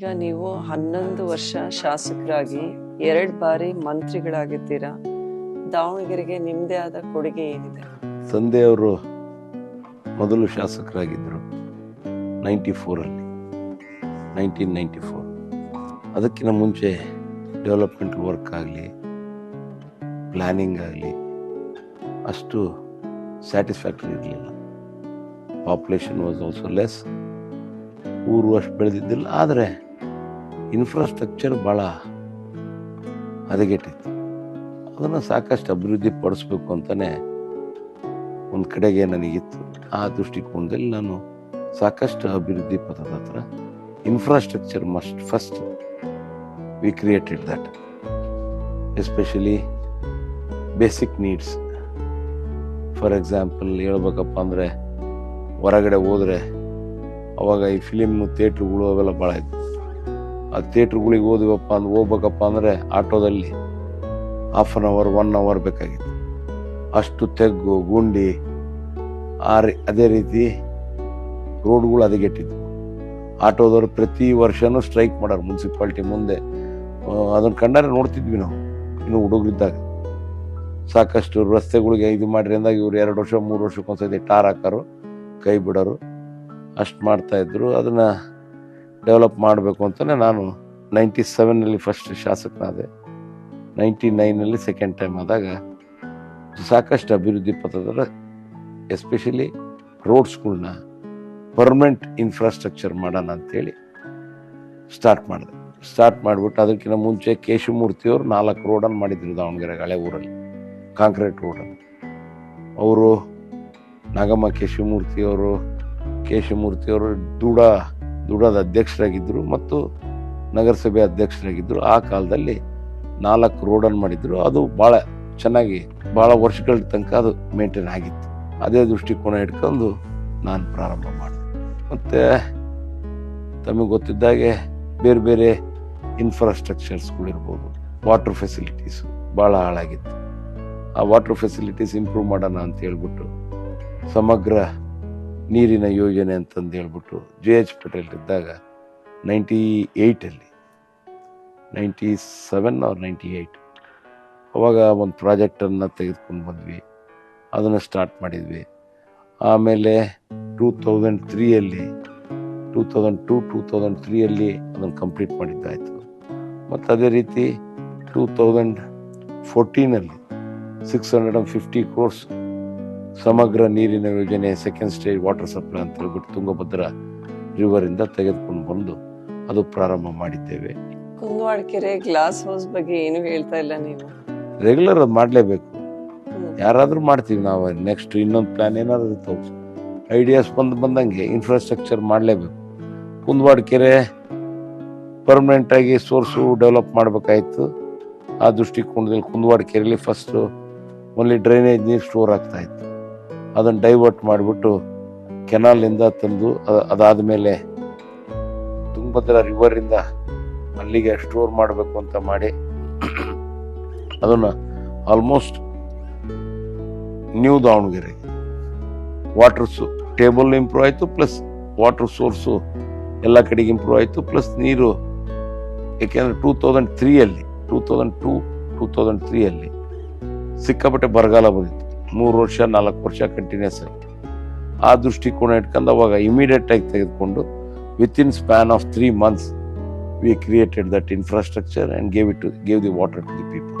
ಈಗ ನೀವು ಹನ್ನೊಂದು ವರ್ಷ ಶಾಸಕರಾಗಿ ಎರಡು ಬಾರಿ ಮಂತ್ರಿಗಳಾಗಿದ್ದೀರಾ. ದಾವಣಗೆರೆಗೆ ನಿಮ್ಮದೇ ಆದ ಕೊಡುಗೆ ಏನಿದೆ? ತಂದೆಯವರು ಮೊದಲು ಶಾಸಕರಾಗಿದ್ದರು ನೈಂಟಿ ಫೋರಲ್ಲಿ ನೈನ್ಟೀನ್ ನೈಂಟಿ ಫೋರ್. ಅದಕ್ಕಿಂತ ಮುಂಚೆ ಡೆವಲಪ್ಮೆಂಟ್ ವರ್ಕ್ ಆಗಲಿ ಪ್ಲ್ಯಾನಿಂಗ್ ಆಗಲಿ, ಅಷ್ಟು ಸ್ಯಾಟಿಸ್ಫ್ಯಾಕ್ಟ್ರಿ ಇರಲಿಲ್ಲ. ಪಾಪ್ಯುಲೇಷನ್ ವಾಸ್ ಆಲ್ಸೋ ಲೆಸ್, ಊರು ಅಷ್ಟು ಬೆಳೆದಿದ್ದಿಲ್ಲ, ಆದರೆ ಇನ್ಫ್ರಾಸ್ಟ್ರಕ್ಚರ್ ಭಾಳ ಹದಗೆಟ್ಟಿತ್ತು ಅದನ್ನು ಸಾಕಷ್ಟು ಅಭಿವೃದ್ಧಿ ಪಡಿಸ್ಬೇಕು ಅಂತಲೇ ಒಂದು ಕಡೆಗೆ ನನಗಿತ್ತು. ಆ ದೃಷ್ಟಿಕೋನದಲ್ಲಿ ನಾನು ಸಾಕಷ್ಟು ಅಭಿವೃದ್ಧಿ ಪದದ ಹತ್ರ infrastructure must first we created that especially basic needs for example ಹೇಳ್ಬೇಕಪ್ಪ ಅಂದರೆ ಹೊರಗಡೆ ಹೋದರೆ ಅವಾಗ ಈ ಫಿಲಿಮ್ ಥಿಯೇಟ್ರುಗಳು ಅವೆಲ್ಲ ಭಾಳ ಇತ್ತು. ಆ ಥಿಯೇಟ್ರ್ಗಳಿಗೆ ಹೋದ್ವಪ್ಪ ಅಂದ್ರೆ ಹೋಗ್ಬೇಕಪ್ಪ ಅಂದರೆ ಆಟೋದಲ್ಲಿ half an hour one hour ಬೇಕಾಗಿತ್ತು. ಅಷ್ಟು ತೆಗ್ಗು, ಗುಂಡಿ ಆ ರೀ ಅದೇ ರೀತಿ ರೋಡ್ಗಳು ಅದಗೆಟ್ಟಿದ್ವು ಆಟೋದವರು ಪ್ರತಿ ವರ್ಷನೂ ಸ್ಟ್ರೈಕ್ ಮಾಡೋರು ಮುನ್ಸಿಪಾಲ್ಟಿ ಮುಂದೆ. ಅದನ್ನು ಕಂಡರೆ ನೋಡ್ತಿದ್ವಿ ನಾವು, ಇನ್ನು ಹುಡುಗರಿದ್ದಾಗ. ಸಾಕಷ್ಟು ರಸ್ತೆಗಳಿಗೆ ಇದು ಮಾಡಿರಿ ಅಂದಾಗ ಇವ್ರು ಎರಡು ವರ್ಷ, ಮೂರು ವರ್ಷಕ್ಕೊಂದ್ಸತಿ ಟಾರ್ ಹಾಕೋರು, ಕೈ ಬಿಡೋರು. ಅಷ್ಟು ಮಾಡ್ತಾ ಅದನ್ನು ಅದನ್ನ ಡೆವಲಪ್ ಮಾಡಬೇಕು ಅಂತಲೇ ನಾನು ನೈಂಟಿ ಸೆವೆನ್ನಲ್ಲಿ ಫಸ್ಟ್ ಶಾಸಕನಾದೆ. ನೈಂಟಿ ನೈನಲ್ಲಿ ಸೆಕೆಂಡ್ ಟೈಮ್ ಆದಾಗ ಸಾಕಷ್ಟು ಅಭಿವೃದ್ಧಿ ಪಥದ ಎಸ್ಪೆಷಲಿ ರೋಡ್ಸ್ಗಳನ್ನ ಪರ್ಮನೆಂಟ್ ಇನ್ಫ್ರಾಸ್ಟ್ರಕ್ಚರ್ ಮಾಡೋಣ ಅಂತೇಳಿ ಸ್ಟಾರ್ಟ್ ಮಾಡಿದೆ. ಸ್ಟಾರ್ಟ್ ಮಾಡಿಬಿಟ್ಟು ಅದಕ್ಕಿಂತ ಮುಂಚೆ ಕೇಶವಮೂರ್ತಿಯವರು ನಾಲ್ಕು ರೋಡನ್ನು ಮಾಡಿದ್ರು ದಾವಣಗೆರೆ ಹಳೆ ಊರಲ್ಲಿ, ಕಾಂಕ್ರೀಟ್ ರೋಡನ್ನು ಅವರು ನಾಗಮ್ಮ ಕೇಶವಮೂರ್ತಿಯವರು ಕೇಶವಮೂರ್ತಿಯವರು ದೂಡ ದೂಡದ ಅಧ್ಯಕ್ಷರಾಗಿದ್ದರು ಮತ್ತು ನಗರಸಭೆ ಅಧ್ಯಕ್ಷರಾಗಿದ್ದರು. ಆ ಕಾಲದಲ್ಲಿ ನಾಲ್ಕು ರೋಡನ್ನು ಮಾಡಿದ್ದರು ಅದು ಭಾಳ ಚೆನ್ನಾಗಿ, ಭಾಳ ವರ್ಷಗಳ ತನಕ ಅದು ಮೇಂಟೈನ್ ಆಗಿತ್ತು. ಅದೇ ದೃಷ್ಟಿಕೋನ ಇಟ್ಕೊಂಡು ನಾನು ಪ್ರಾರಂಭ ಮಾಡಿದೆ. ಮತ್ತು ತಮಗೆ ಗೊತ್ತಿದ್ದಾಗೆ ಬೇರೆ ಬೇರೆ ಇನ್ಫ್ರಾಸ್ಟ್ರಕ್ಚರ್ಸ್ಗಳಿರ್ಬೋದು ವಾಟರ್ ಫೆಸಿಲಿಟೀಸು ಭಾಳ ಹಾಳಾಗಿತ್ತು. ಆ ವಾಟರ್ ಫೆಸಿಲಿಟೀಸ್ ಇಂಪ್ರೂವ್ ಮಾಡೋಣ ಅಂತ ಹೇಳ್ಬಿಟ್ಟು ಸಮಗ್ರ ನೀರಿನ ಯೋಜನೆ ಅಂತಂದು ಹೇಳ್ಬಿಟ್ಟು ಜೆ ಎಚ್ ಪಟೇಲ್ ಇದ್ದಾಗ ninety ಏಯ್ಟಲ್ಲಿ ninety seven or ninety eight, ಅವಾಗ ಒಂದು ಪ್ರಾಜೆಕ್ಟನ್ನು ತೆಗೆದುಕೊಂಡು ಬಂದ್ವಿ. ಅದನ್ನು ಸ್ಟಾರ್ಟ್ ಮಾಡಿದ್ವಿ. ಆಮೇಲೆ two thousand ತ್ರೀಯಲ್ಲಿ, two thousand two two thousand ತ್ರೀಯಲ್ಲಿ ಅದನ್ನು ಕಂಪ್ಲೀಟ್ ಮಾಡಿದ್ದಾಯಿತು. ಮತ್ತು ಅದೇ ರೀತಿ two thousand ಫೋರ್ಟೀನಲ್ಲಿ six hundred and fifty crores ಸಮಗ್ರ ನೀರಿನ ಯೋಜನೆ ಸೆಕೆಂಡ್ ಸ್ಟೇಜ್ ವಾಟರ್ ಸಪ್ಲೈ ಅಂತ ಹೇಳ್ಬಿಟ್ಟು ತುಂಗಭದ್ರ ರಿವರಿಂದ ತೆಗೆದುಕೊಂಡು ಬಂದು ಅದು ಪ್ರಾರಂಭ ಮಾಡಿದ್ದೇವೆ. ಕುಂದವಾಡ ಕೆರೆ ಗ್ಲಾಸ್ ಹೌಸ್ ಬಗ್ಗೆ ಏನು ಹೇಳ್ತಾ ಇಲ್ಲ ನೀವು? ರೆಗ್ಯುಲರ್ ಅದು ಮಾಡಲೇಬೇಕು. ಯಾರಾದರೂ ಮಾಡ್ತೀವಿ ನಾವು ನೆಕ್ಸ್ಟ್ ಇನ್ನೊಂದು ಪ್ಲಾನ್ ಏನಾದ್ರೂ ಇರ್ತಾವೆ ಐಡಿಯಾಸ್ ಬಂದು ಬಂದಂಗೆ ಇನ್ಫ್ರಾಸ್ಟ್ರಕ್ಚರ್ ಮಾಡಲೇಬೇಕು. ಕುಂದವಾಡ ಕೆರೆ ಪರ್ಮನೆಂಟ್ ಆಗಿ ಸೋರ್ಸು ಡೆವಲಪ್ ಮಾಡಬೇಕಾಯ್ತು. ಆ ದೃಷ್ಟಿಕೋನದಲ್ಲಿ ಕುಂದವಾಡ ಕೆರೆಯಲ್ಲಿ ಫಸ್ಟು ಓನ್ಲಿ ಡ್ರೈನೇಜ್ ನೀರು ಸ್ಟೋರ್ ಆಗ್ತಾ ಇತ್ತು. ಅದನ್ನು ಡೈವರ್ಟ್ ಮಾಡಿಬಿಟ್ಟು ಕೆನಾಲಿಂದ ತಂದು ಅದಾದ ಮೇಲೆ ತುಂಗಭದ್ರಾ ರಿವರಿಂದ ಅಲ್ಲಿಗೆ ಸ್ಟೋರ್ ಮಾಡಬೇಕು ಅಂತ ಮಾಡಿ ಅದನ್ನು ಆಲ್ಮೋಸ್ಟ್ ನ್ಯೂ ದಾವಣಗೆರೆ. ವಾಟರ್ ಸು ಟೇಬಲ್ ಇಂಪ್ರೂವ್ ಆಯಿತು ಪ್ಲಸ್ ವಾಟರ್ ಸೋರ್ಸು ಎಲ್ಲ ಕಡೆಗೆ ಇಂಪ್ರೂವ್ ಆಯಿತು ಪ್ಲಸ್ ನೀರು ಏಕೆಂದರೆ two thousand ತ್ರೀಯಲ್ಲಿ two thousand two two thousand ತ್ರೀಯಲ್ಲಿ ಸಿಕ್ಕಾಪಟ್ಟೆ ಬರಗಾಲ ಬಂದಿತ್ತು. ಮೂರು ವರ್ಷ, ನಾಲ್ಕು ವರ್ಷ ಕಂಟಿನ್ಯೂಸ್ ಆಗಿ. ಆ ದೃಷ್ಟಿಕೋನ ಇಟ್ಕೊಂಡು ಅವಾಗ ಇಮಿಡಿಯೇಟ್ ಆಗಿ ತೆಗೆದುಕೊಂಡು within span of three months we created that infrastructure and gave it to gave the water to the people